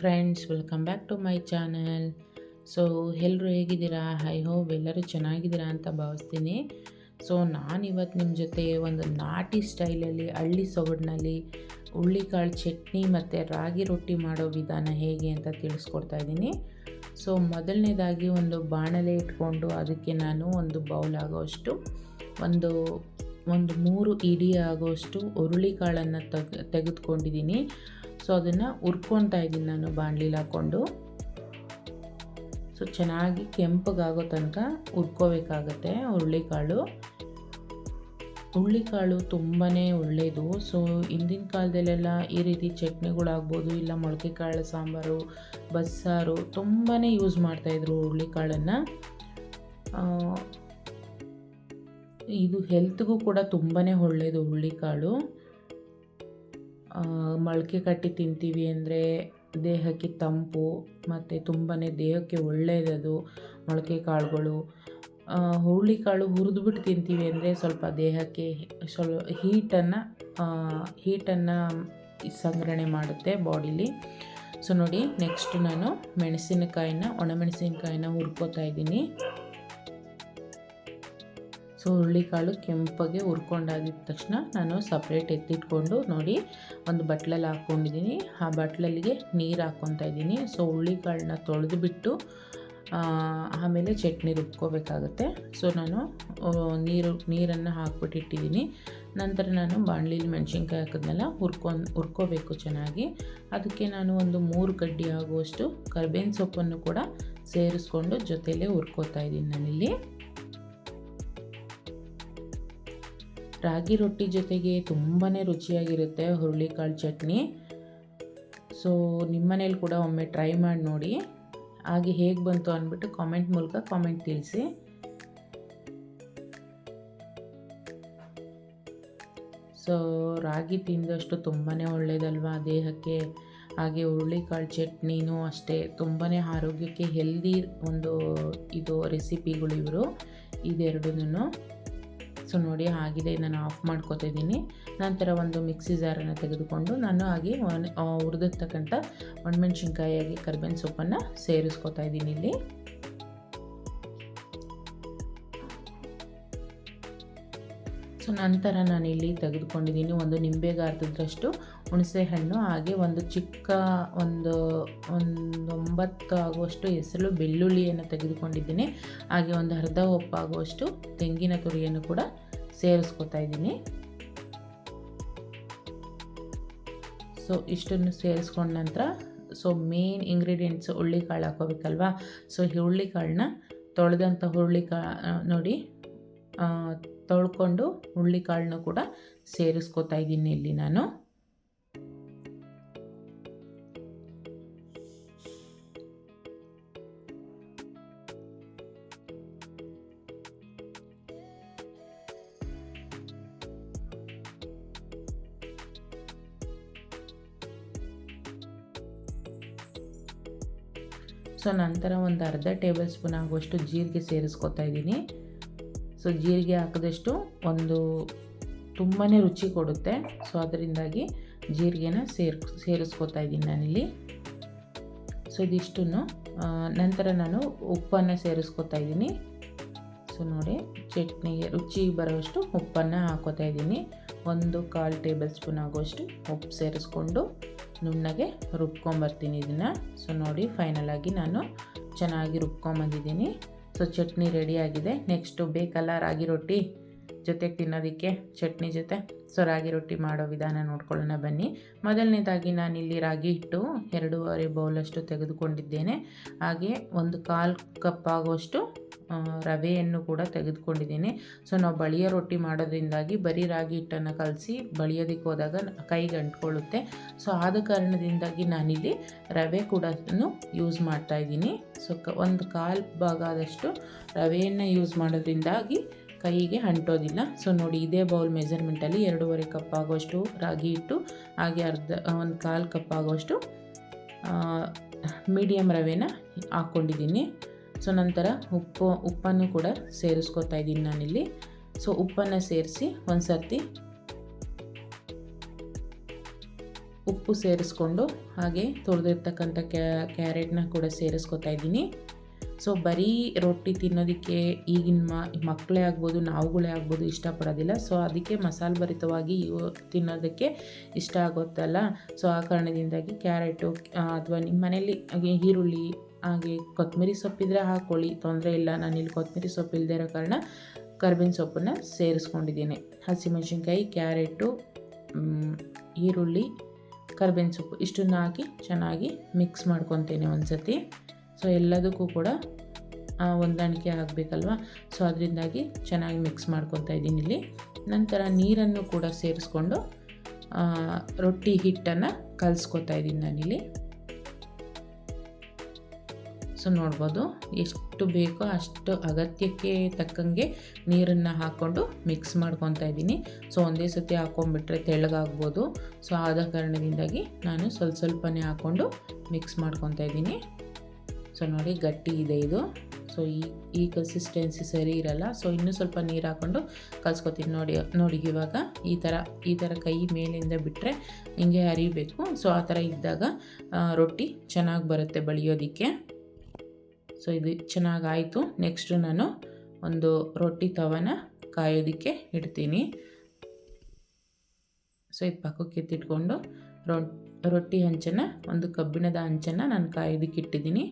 Friends welcome back to my channel so ಎಲ್ಲರೂ ಹೇಗಿದ್ದೀರಾ? I hope ಎಲ್ಲರೂ ಚೆನ್ನಾಗಿದ್ದೀರಾ ಅಂತ ಭಾವಿಸ್ತೀನಿ. ಸೊ ನಾನಿವತ್ತು ನಿಮ್ಮ ಜೊತೆ ಒಂದು ನಾಟಿ ಸ್ಟೈಲಲ್ಲಿ, ಹಳ್ಳಿ ಸೊಗಡಿನಲ್ಲಿ ಹುಳ್ಳಿಕಾಳು ಚಟ್ನಿ ಮತ್ತು ರಾಗಿ ರೊಟ್ಟಿ ಮಾಡೋ ವಿಧಾನ ಹೇಗೆ ಅಂತ ತಿಳಿಸ್ಕೊಡ್ತಾ ಇದ್ದೀನಿ. ಸೊ ಮೊದಲನೇದಾಗಿ ಒಂದು ಬಾಣಲೆ ಇಟ್ಕೊಂಡು ಅದಕ್ಕೆ ನಾನು ಒಂದು ಬೌಲ್ ಆಗೋಷ್ಟು, ಒಂದು ಒಂದು ಮೂರು ಇಡಿ ಆಗೋಷ್ಟು ಹುರುಳಿಕಾಳನ್ನು ತೆಗ್, ತೆಗೆದುಕೊಂಡಿದ್ದೀನಿ. ಸೊ ಅದನ್ನು ಹುರ್ಕೊತಾ ಇದ್ದೀನಿ ನಾನು ಬಾಣಲಿಲಿ ಹಾಕ್ಕೊಂಡು. ಸೊ ಚೆನ್ನಾಗಿ ಕೆಂಪಗಾಗೋ ತನಕ ಹುರ್ಕೋಬೇಕಾಗತ್ತೆ ಹುರುಳಿಕಾಳು. ಹುರುಳಿಕಾಳು ತುಂಬಾ ಒಳ್ಳೆಯದು ಸೊ ಹಿಂದಿನ ಕಾಲದಲ್ಲೆಲ್ಲ ಈ ರೀತಿ ಚಟ್ನಿಗಳಾಗ್ಬೋದು, ಇಲ್ಲ ಮೊಳಕೆ ಕಾಳು ಸಾಂಬಾರು, ಬಸ್ಸಾರು ತುಂಬಾ ಯೂಸ್ ಮಾಡ್ತಾಯಿದ್ರು ಹುರುಳಿಕಾಳನ್ನು. ಇದು ಹೆಲ್ತ್ಗೂ ಕೂಡ ತುಂಬಾ ಒಳ್ಳೆಯದು ಹುರುಳಿಕಾಳು. ಮೊಳಕೆ ಕಟ್ಟಿ ತಿಂತೀವಿ ಅಂದರೆ ದೇಹಕ್ಕೆ ತಂಪು, ಮತ್ತು ತುಂಬಾ ದೇಹಕ್ಕೆ ಒಳ್ಳೆಯದದು ಮೊಳಕೆ ಕಾಳುಗಳು. ಹುರುಳಿಕಾಳು ಹುರಿದ್ಬಿಟ್ಟು ತಿಂತೀವಿ ಅಂದರೆ ಸ್ವಲ್ಪ ದೇಹಕ್ಕೆ ಸ್ವಲ್ಪ ಹೀಟನ್ನು ಹೀಟನ್ನು ಸಂಗ್ರಹಣೆ ಮಾಡುತ್ತೆ ಬಾಡಿಲಿ. ಸೊ ನೋಡಿ ನೆಕ್ಸ್ಟ್ ನಾನು ಮೆಣಸಿನಕಾಯಿನ ಒಣಮೆಣಸಿನಕಾಯಿನ ಹುರ್ಕೋತಾ ಇದ್ದೀನಿ. ಸೊ ಹುರುಳಿಕಾಳು ಕೆಂಪಗೆ ಹುರ್ಕೊಂಡಾಗಿದ ತಕ್ಷಣ ನಾನು ಸಪ್ರೇಟ್ ಎತ್ತಿಟ್ಕೊಂಡು ನೋಡಿ ಒಂದು ಬಟ್ಲಲ್ಲಿ ಹಾಕ್ಕೊಂಡಿದ್ದೀನಿ ಆ ಬಟ್ಲಲ್ಲಿಗೆ ನೀರು ಹಾಕ್ಕೊತಾ ಇದ್ದೀನಿ. ಸೊ ಹುರುಳಿಕಾಳನ್ನ ತೊಳೆದು ಬಿಟ್ಟು ಆಮೇಲೆ ಚಟ್ನಿ ರುಬ್ಕೋಬೇಕಾಗುತ್ತೆ. ಸೊ ನಾನು ನೀರು, ನೀರನ್ನು ಹಾಕ್ಬಿಟ್ಟಿಟ್ಟಿದ್ದೀನಿ. ನಂತರ ನಾನು ಬಾಣಲಿಲಿ ಮೆಣಸಿನ್ಕಾಯಿ ಹಾಕಿದ್ನೆಲ್ಲ ಹುರ್ಕೊಂಡು, ಹುರ್ಕೋಬೇಕು ಚೆನ್ನಾಗಿ. ಅದಕ್ಕೆ ನಾನು ಒಂದು ಮೂರು ಕಡ್ಡಿ ಆಗುವಷ್ಟು ಕರ್ಬೇವಿನ ಸೊಪ್ಪನ್ನು ಕೂಡ ಸೇರಿಸ್ಕೊಂಡು ಜೊತೆಯಲ್ಲೇ ಹುರ್ಕೋತಾ ಇದ್ದೀನಿ ನಾನಿಲ್ಲಿ. ರಾಗಿ ರೊಟ್ಟಿ ಜೊತೆಗೆ ತುಂಬಾ ರುಚಿಯಾಗಿರುತ್ತೆ ಹುರುಳಿಕಾಳು ಚಟ್ನಿ. ಸೊ ನಿಮ್ಮನೇಲಿ ಕೂಡ ಒಮ್ಮೆ ಟ್ರೈ ಮಾಡಿ ನೋಡಿ. ಹಾಗೆ ಹೇಗೆ ಬಂತು ಅಂದ್ಬಿಟ್ಟು ಕಾಮೆಂಟ್ ಮೂಲಕ ಕಾಮೆಂಟ್ ತಿಳಿಸಿ. ಸೊ ರಾಗಿ ತಿಂದಷ್ಟು ತುಂಬಾ ಒಳ್ಳೆಯದಲ್ವಾ ದೇಹಕ್ಕೆ? ಹಾಗೆ ಹುರುಳಿಕಾಳು ಚಟ್ನಿನೂ ಅಷ್ಟೇ ತುಂಬಾ ಆರೋಗ್ಯಕ್ಕೆ ಹೆಲ್ದಿ ಒಂದು ಇದು ರೆಸಿಪಿಗಳು ಇವರು. ಇದೆರಡೂ ಸೊ ನೋಡಿ ಆಗಿದೆ ನಾನು ಆಫ್ ಮಾಡ್ಕೋತಿದ್ದೀನಿ ನಂತರ ಒಂದು ಮಿಕ್ಸಿ ಜಾರನ್ನು ತೆಗೆದುಕೊಂಡು ನಾನು ಹಾಗೆ ಹುರಿದಿರ್ತಕ್ಕಂಥ ಒಣಮೆಣ್ಸಿನ್ಕಾಯಿಯಾಗಿ ಕರ್ಬೇವಿನ ಸೊಪ್ಪನ್ನು ಸೇರಿಸ್ಕೊತಾ ಇದ್ದೀನಿ ಇಲ್ಲಿ. ಸೊ ನಂತರ ನಾನಿಲ್ಲಿ ತೆಗೆದುಕೊಂಡಿದ್ದೀನಿ ಒಂದು ನಿಂಬೆಗಾರ್ದದ್ರಷ್ಟು ಹುಣಸೆಹಣ್ಣು ಹುಣಸೆ ಹಣ್ಣು ಹಾಗೆ ಒಂದು ಚಿಕ್ಕ ಒಂದು ಒಂದು ಒಂಬತ್ತು ಆಗುವಷ್ಟು ಹೆಸರು ಬೆಳ್ಳುಳ್ಳಿಯನ್ನು ತೆಗೆದುಕೊಂಡಿದ್ದೀನಿ. ಹಾಗೆ ಒಂದು ಅರ್ಧ ಒಪ್ಪಾಗುವಷ್ಟು ತೆಂಗಿನ ತುರಿಯನ್ನು ಕೂಡ ಸೇರಿಸ್ಕೊತಾ ಇದ್ದೀನಿ. ಸೊ ಇಷ್ಟನ್ನು ಸೇರಿಸ್ಕೊಂಡ ನಂತರ, ಸೊ ಮೇನ್ ಇಂಗ್ರೀಡಿಯೆಂಟ್ಸ್ ಹುರುಳಿಕಾಳು ಹಾಕೋಬೇಕಲ್ವಾ ಸೊ ಈ ಹುರುಳಿಕಾಳನ್ನ ತೊಳೆದಂಥ ಹುರುಳಿಕಾ ನೋಡಿ ತೊಳ್ಕೊಂಡು ಹುಳ್ಳಿಕಾಳನ್ನ ಕೂಡ ಸೇರಿಸ್ಕೊತಾ ಇದ್ದೀನಿ ಇಲ್ಲಿ ನಾನು. ಸೊ ನಂತರ ಒಂದು ಅರ್ಧ ಟೇಬಲ್ ಸ್ಪೂನ್ ಆಗುವಷ್ಟು ಜೀರಿಗೆ ಸೇರಿಸ್ಕೊತಾ ಇದ್ದೀನಿ. ಸೊ ಜೀರಿಗೆ ಹಾಕಿದಷ್ಟು ಒಂದು ತುಂಬಾ ರುಚಿ ಕೊಡುತ್ತೆ. ಸೊ ಅದರಿಂದಾಗಿ ಜೀರಿಗೆನ ಸೇರ್, ಸೇರಿಸ್ಕೊತಾ ಇದ್ದೀನಿ ನಾನಿಲ್ಲಿ. ಸೊ ಇದಿಷ್ಟು ನಂತರ ನಾನು ಉಪ್ಪನ್ನು ಸೇರಿಸ್ಕೊತಾ ಇದ್ದೀನಿ. ಸೊ ನೋಡಿ, ಚಟ್ನಿಗೆ ರುಚಿ ಬರೋಷ್ಟು ಉಪ್ಪನ್ನು ಹಾಕೋತಾ ಇದ್ದೀನಿ. ಒಂದು ಕಾಲು ಟೇಬಲ್ ಸ್ಪೂನ್ ಆಗೋಷ್ಟು ಉಪ್ಪು ಸೇರಿಸ್ಕೊಂಡು ನುಣ್ಣಗೆ ರುಬ್ಕೊಂಬರ್ತೀನಿ ಇದನ್ನು. ಸೊ ನೋಡಿ ಫೈನಲಾಗಿ ನಾನು ಚೆನ್ನಾಗಿ ರುಬ್ಕೊಂಬಂದಿದ್ದೀನಿ. ಸೊ ಚಟ್ನಿ ರೆಡಿಯಾಗಿದೆ ನೆಕ್ಸ್ಟು ಬೇಕಲ್ಲ ರಾಗಿ ರೊಟ್ಟಿ ಜೊತೆಗೆ ತಿನ್ನೋದಕ್ಕೆ ಚಟ್ನಿ ಜೊತೆ. ಸೊ ರಾಗಿ ರೊಟ್ಟಿ ಮಾಡೋ ವಿಧಾನ ನೋಡ್ಕೊಳ್ಳೋಣ ಬನ್ನಿ. ಮೊದಲನೇದಾಗಿ ನಾನಿಲ್ಲಿ ರಾಗಿ ಹಿಟ್ಟು ಎರಡೂವರೆ ಬೌಲಷ್ಟು ತೆಗೆದುಕೊಂಡಿದ್ದೇನೆ. ಹಾಗೆ ಒಂದು ಕಾಲು ಕಪ್ ಆಗೋಷ್ಟು ರವೆಯನ್ನು ಕೂಡ ತೆಗೆದುಕೊಂಡಿದ್ದೀನಿ. ಸೊ, ನಾವು ಬಳಿಯ ರೊಟ್ಟಿ ಮಾಡೋದ್ರಿಂದಾಗಿ ಬರೀ ರಾಗಿ ಹಿಟ್ಟನ್ನು ಕಲಸಿ ಬಳಿಯೋದಕ್ಕೆ ಹೋದಾಗ ಕೈಗೆ ಅಂಟ್ಕೊಳ್ಳುತ್ತೆ. ಸೊ, ಆದ ಕಾರಣದಿಂದಾಗಿ ನಾನಿಲ್ಲಿ ರವೆ ಕೂಡ ಯೂಸ್ ಮಾಡ್ತಾ ಇದ್ದೀನಿ. ಸೊ, ಕ, ಒಂದು ಕಾಲು ಭಾಗ ಆದಷ್ಟು ರವೆಯನ್ನು ಯೂಸ್ ಮಾಡೋದ್ರಿಂದಾಗಿ ಕೈಗೆ ಅಂಟೋದಿಲ್ಲ. ಸೊ, ನೋಡಿ, ಇದೇ ಬೌಲ್ ಮೆಜರ್ಮೆಂಟಲ್ಲಿ ಎರಡೂವರೆ ಕಪ್ ಆಗೋಷ್ಟು ರಾಗಿ ಹಿಟ್ಟು, ಹಾಗೆ ಅರ್ಧ, ಒಂದು ಕಾಲು ಕಪ್ ಆಗೋಷ್ಟು ಮೀಡಿಯಮ್ ರವೆನ ಹಾಕ್ಕೊಂಡಿದ್ದೀನಿ ಸೊ ನಂತರ ಉಪ್ಪು, ಉಪ್ಪನ್ನು ಕೂಡ ಸೇರಿಸ್ಕೊತಾ ಇದ್ದೀನಿ ನಾನಿಲ್ಲಿ. ಸೊ ಉಪ್ಪನ್ನು ಸೇರಿಸಿ ಒಂದು ಸರ್ತಿ ಉಪ್ಪು ಸೇರಿಸ್ಕೊಂಡು ಹಾಗೆ ತೊಳೆದಿರ್ತಕ್ಕಂಥ ಕ್ಯಾರೆಟ್ನ ಕೂಡ ಸೇರಿಸ್ಕೊತಾ ಇದ್ದೀನಿ. ಸೊ ಬರೀ ರೊಟ್ಟಿ ತಿನ್ನೋದಕ್ಕೆ ಈಗಿನ ಮಕ್ಕಳೇ ಆಗ್ಬೋದು, ನಾವುಗಳೇ ಆಗ್ಬೋದು ಇಷ್ಟಪಡೋದಿಲ್ಲ. ಸೊ ಅದಕ್ಕೆ ಮಸಾಲೆ ಭರಿತವಾಗಿ ಇವು ತಿನ್ನೋದಕ್ಕೆ ಇಷ್ಟ ಆಗುತ್ತಲ್ಲ ಸೊ ಆ ಕಾರಣದಿಂದಾಗಿ ಕ್ಯಾರೆಟು ಅಥವಾ ನಿಮ್ಮ ಮನೇಲಿ ಈರುಳ್ಳಿ, ಹಾಗೆ ಕೊತ್ತಂಬರಿ ಸೊಪ್ಪಿದ್ರೆ ಹಾಕ್ಕೊಳ್ಳಿ ತೊಂದರೆ ಇಲ್ಲ. ನಾನು ಇಲ್ಲಿ ಕೊತ್ತಂಬರಿ ಸೊಪ್ಪು ಇಲ್ಲದೇ ಇರೋ ಕಾರಣ ಕರ್ಬೇವಿನ ಸೊಪ್ಪನ್ನು ಸೇರಿಸ್ಕೊಂಡಿದ್ದೀನಿ. ಹಸಿಮೆಣಸಿನ್ಕಾಯಿ, ಕ್ಯಾರೆಟು ಈರುಳ್ಳಿ, ಕರ್ಬೇವಿನ ಸೊಪ್ಪು ಇಷ್ಟನ್ನು ಹಾಕಿ ಚೆನ್ನಾಗಿ ಮಿಕ್ಸ್ ಮಾಡ್ಕೊತೇನೆ ಒಂದು ಸತಿ ಸೊ ಎಲ್ಲದಕ್ಕೂ ಕೂಡ ಹೊಂದಾಣಿಕೆ ಆಗಬೇಕಲ್ವ? ಸೊ ಅದರಿಂದಾಗಿ ಚೆನ್ನಾಗಿ ಮಿಕ್ಸ್ ಮಾಡ್ಕೊತಾ ಇದ್ದೀನಿ ಇಲ್ಲಿ. ನಂತರ ನೀರನ್ನು ಕೂಡ ಸೇರಿಸ್ಕೊಂಡು ರೊಟ್ಟಿ ಹಿಟ್ಟನ್ನು ಕಲಿಸ್ಕೊತಾ ಇದ್ದೀನಿ ನಾನಿಲ್ಲಿ. ಸೊ ನೋಡ್ಬೋದು, ಎಷ್ಟು ಬೇಕೋ ಅಷ್ಟು ಅಗತ್ಯಕ್ಕೆ ತಕ್ಕಂಗೆ ನೀರನ್ನು ಹಾಕ್ಕೊಂಡು ಮಿಕ್ಸ್ ಮಾಡ್ಕೊತಾ ಇದ್ದೀನಿ. ಸೊ ಒಂದೇ ಸತಿ ಹಾಕ್ಕೊಂಡ್ಬಿಟ್ರೆ ತೆಳ್ಳಗಾಗ್ಬೋದು. ಸೊ ಆದ ಕಾರಣದಿಂದಾಗಿ ನಾನು ಸ್ವಲ್ಪ ಸ್ವಲ್ಪನೇ ಹಾಕ್ಕೊಂಡು ಮಿಕ್ಸ್ ಮಾಡ್ಕೊತಾ ಇದ್ದೀನಿ. ಸೊ ನೋಡಿ ಗಟ್ಟಿ ಇದೆ ಇದು. ಸೊ ಈ ಈ ಕನ್ಸಿಸ್ಟೆನ್ಸಿ ಸರಿ ಇರಲ್ಲ. ಸೊ ಇನ್ನೂ ಸ್ವಲ್ಪ ನೀರು ಹಾಕ್ಕೊಂಡು ಕಲ್ಸ್ಕೊತೀನಿ. ನೋಡಿ ನೋಡಿ ಇವಾಗ ಈ ಥರ ಈ ಥರ ಕೈ ಮೇಲಿಂದ ಬಿಟ್ಟರೆ ಹಿಂಗೆ ಹರಿಬೇಕು. ಸೊ ಆ ಥರ ಇದ್ದಾಗ ರೊಟ್ಟಿ ಚೆನ್ನಾಗಿ ಬರುತ್ತೆ ಬಳಿಯೋದಕ್ಕೆ. ಸೊ ಇದು ಚೆನ್ನಾಗಾಯಿತು ನೆಕ್ಸ್ಟು ನಾನು ಒಂದು ರೊಟ್ಟಿ ತವನ ಕಾಯೋದಕ್ಕೆ ಇಡ್ತೀನಿ. ಸೊ ಇದು ಪಕ್ಕಕ್ಕೆ ಎತ್ತಿಟ್ಕೊಂಡು ರೊಟ್ಟಿ ಹಂಚನ್ನು ಒಂದು ಕಬ್ಬಿಣದ ಹಂಚನ್ನು ನಾನು ಕಾಯೋದಕ್ಕೆ ಇಟ್ಟಿದ್ದೀನಿ.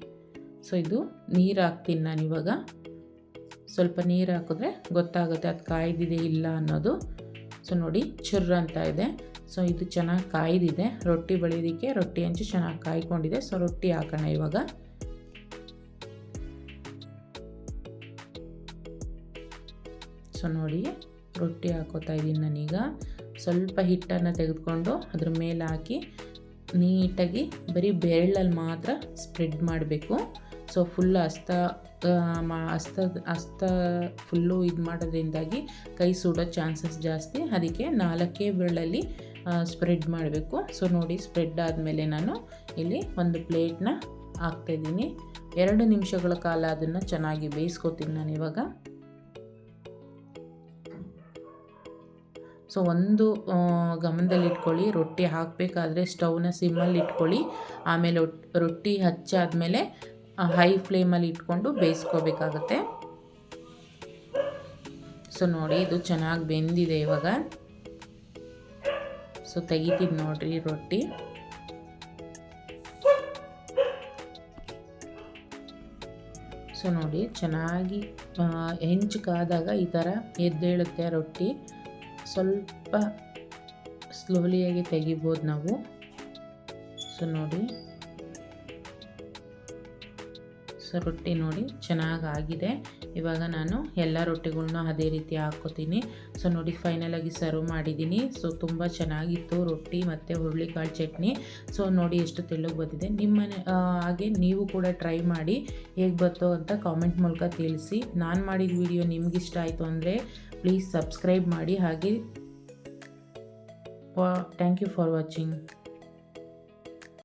ಸೊ ಇದು ನೀರು ಹಾಕ್ತೀನಿ ನಾನು ಇವಾಗ. ಸ್ವಲ್ಪ ನೀರು ಹಾಕಿದ್ರೆ ಗೊತ್ತಾಗುತ್ತೆ ಅದು ಕಾಯ್ದಿದೆ ಇಲ್ಲ ಅನ್ನೋದು. ಸೊ ನೋಡಿ ಚುರ್ರ ಅಂತ ಇದೆ. ಸೊ ಇದು ಚೆನ್ನಾಗಿ ಕಾಯ್ದಿದೆ. ರೊಟ್ಟಿ ಬಳಿಯೋದಕ್ಕೆ ರೊಟ್ಟಿ ಹಂಚು ಚೆನ್ನಾಗಿ ಕಾಯ್ಕೊಂಡಿದೆ. ಸೊ ರೊಟ್ಟಿ ಹಾಕೋಣ ಇವಾಗ. ಸೊ ನೋಡಿ ರೊಟ್ಟಿ ಹಾಕೋತಾ ಇದ್ದೀನಿ ನಾನೀಗ. ಸ್ವಲ್ಪ ಹಿಟ್ಟನ್ನು ತೆಗೆದುಕೊಂಡು ಅದ್ರ ಮೇಲೆ ಹಾಕಿ ನೀಟಾಗಿ ಬರೀ ಬೆರಳಲ್ಲಿ ಮಾತ್ರ ಸ್ಪ್ರೆಡ್ ಮಾಡಬೇಕು. ಸೊ ಫುಲ್ ಹಸ್ತ ಹಸ್ತ ಹಸ್ತ ಫುಲ್ಲು ಇದು ಮಾಡೋದ್ರಿಂದಾಗಿ ಕೈ ಸುಡೋ ಚಾನ್ಸಸ್ ಜಾಸ್ತಿ. ಅದಕ್ಕೆ ನಾಲ್ಕೇ ಬೆರಳಲ್ಲಿ ಸ್ಪ್ರೆಡ್ ಮಾಡಬೇಕು. ಸೊ ನೋಡಿ ಸ್ಪ್ರೆಡ್ ಆದಮೇಲೆ ನಾನು ಇಲ್ಲಿ ಒಂದು ಪ್ಲೇಟ್ನ ಹಾಕ್ತಾಯಿದ್ದೀನಿ ಎರಡು ನಿಮಿಷಗಳ ಕಾಲ ಅದನ್ನು ಚೆನ್ನಾಗಿ ಬೇಯಿಸ್ಕೊತೀನಿ ನಾನು ಇವಾಗ. ಸೊ ಒಂದು ಗಮನದಲ್ಲಿ ಇಟ್ಕೊಳ್ಳಿ. ರೊಟ್ಟಿ ಹಾಕಬೇಕಾದ್ರೆ ಸ್ಟವ್ನ ಸಿಮ್ಮಲ್ಲಿ ಇಟ್ಕೊಳ್ಳಿ. ಆಮೇಲೆ ರೊಟ್ಟಿ ಹಚ್ಚಾದಮೇಲೆ ಹೈ ಫ್ಲೇಮಲ್ಲಿ ಇಟ್ಕೊಂಡು ಬೇಯಿಸ್ಕೋಬೇಕಾಗತ್ತೆ. ಸೊ ನೋಡಿ, ಇದು ಚೆನ್ನಾಗಿ ಬೆಂದಿದೆ ಇವಾಗ. ಸೊ ತೆಗಿತೀನಿ ನೋಡ್ರಿ ರೊಟ್ಟಿ. ಸೊ ನೋಡಿ, ಚೆನ್ನಾಗಿ ಹೆಂಚು ಕಾದಾಗ ಈ ಥರ ಎದ್ದೇಳುತ್ತೆ ರೊಟ್ಟಿ. ಸ್ವಲ್ಪ ಸ್ಲೋಲಿಯಾಗಿ ತೆಗಿಬೋದು ನಾವು. ಸೊ ನೋಡಿ. ರೊಟ್ಟಿ ನೋಡಿ ಚೆನ್ನಾಗಿ ಆಗಿದೆ ಇವಾಗ ನಾನು ಎಲ್ಲ ರೊಟ್ಟಿಗಳ್ನ ಅದೇ ರೀತಿ ಹಾಕ್ಕೋತೀನಿ. ಸೊ ನೋಡಿ ಫೈನಲಾಗಿ ಸರ್ವ್ ಮಾಡಿದ್ದೀನಿ. ಸೊ ತುಂಬ ಚೆನ್ನಾಗಿತ್ತು ರೊಟ್ಟಿ ಮತ್ತು ಹುರುಳಿಕಾಳು ಚಟ್ನಿ. ಸೊ ನೋಡಿ ಎಷ್ಟು ತೆಳ್ಳಗೆ ಬಂದಿದೆ. ನಿಮ್ಮನೆ ಹಾಗೆ ನೀವು ಕೂಡ ಟ್ರೈ ಮಾಡಿ ಹೇಗೆ ಬರ್ತೋ ಅಂತ ಕಾಮೆಂಟ್ ಮೂಲಕ ತಿಳಿಸಿ. ನಾನು ಮಾಡಿದ ವಿಡಿಯೋ ನಿಮ್ಗೆ ಆಯಿತು ಅಂದರೆ ಪ್ಲೀಸ್ ಸಬ್ಸ್ಕ್ರೈಬ್ ಮಾಡಿ. ಹಾಗೆ ಥ್ಯಾಂಕ್ ಯು ಫಾರ್ ವಾಚಿಂಗ್.